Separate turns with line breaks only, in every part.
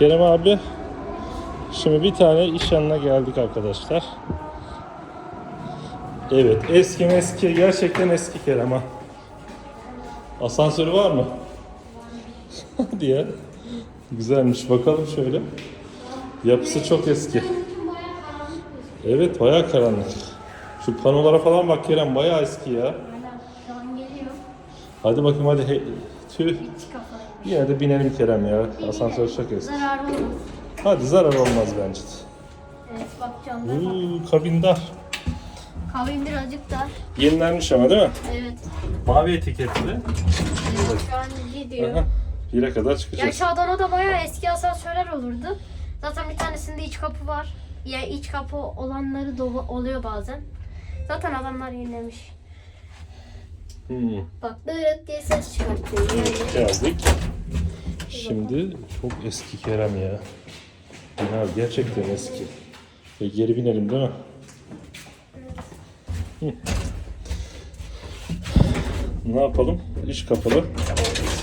Kerem abi şimdi bir tane iş yanına geldik arkadaşlar. Evet eski eski gerçekten eski Kerem ha. Asansörü var mı? Hadi ya. Güzelmiş bakalım şöyle. Yapısı çok eski. Evet bayağı karanlık. Şu panolara falan bak Kerem bayağı eski ya. Hadi bakayım hadi. He, tüh.
Hiç kafa.
Yine de binelim Kerem ya. Asansör çok eski.
Zararı olmaz.
Hadi zarar olmaz bence.
Evet bak camlara bak.
Uuu kabin dar.
Kabin birazcık dar.
Yenilenmiş ama değil mi?
Evet.
Mavi etiketli.
evet şu an gidiyor.
Aha. Bire kadar çıkacağız.
Gerçi Adana'da bayağı eski asansörler olurdu. Zaten bir tanesinde iç kapı var. Ya iç kapı olanları da oluyor bazen. Zaten adamlar yenilemiş.
Hmm.
Bak böyle diye ses çıkartıyor. Yani.
Geldik. Şimdi çok eski Kerem ya. Ya gerçekten eski. E, geri binelim değil mi? Hı. Ne yapalım? İç kapalı.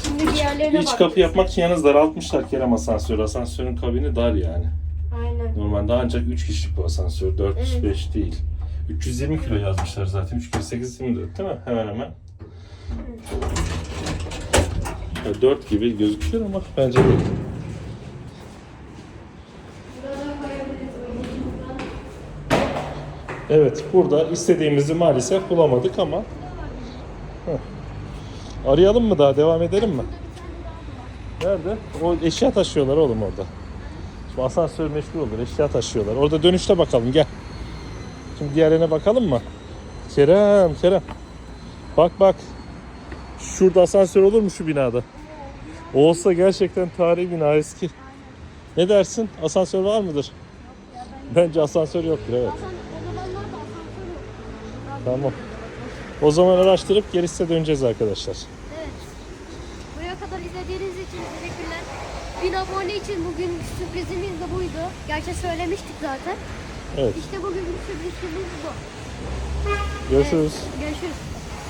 Şimdi diğerlerine
İç
bak.
kapı yapmak için yalnız daraltmışlar Kerem asansörü. Asansörün kabini dar yani.
Aynen.
Normalde ancak 3 kişilik bu asansör. 4
Evet.
5 değil. 320 kilo yazmışlar zaten. 3 kere 8 24 değil mi? Hemen hemen. Ya 4 gibi gözüküyor ama bence değil. Evet, burada istediğimizi maalesef bulamadık ama Heh. Arayalım mı daha? Devam edelim mi? Nerede? O eşya taşıyorlar oğlum orada. Şu asansör meşhur olur. Eşya taşıyorlar. Orada dönüşte bakalım gel. Şimdi diğerine bakalım mı? Kerem, Kerem. Bak bak. Şurada asansör olur mu şu binada? Olsa gerçekten tarihi bina eski. Ne dersin? Asansör var mıdır? Bence asansör yoktur evet. Tamam. O zaman araştırıp gerisine döneceğiz arkadaşlar.
Evet. Buraya kadar izlediğiniz için teşekkürler. 1000 abone için bugün sürprizimiz de buydu. Gerçi söylemiştik zaten.
Evet.
İşte bugün sürprizimiz bu.
Görüşürüz.
Evet, görüşürüz.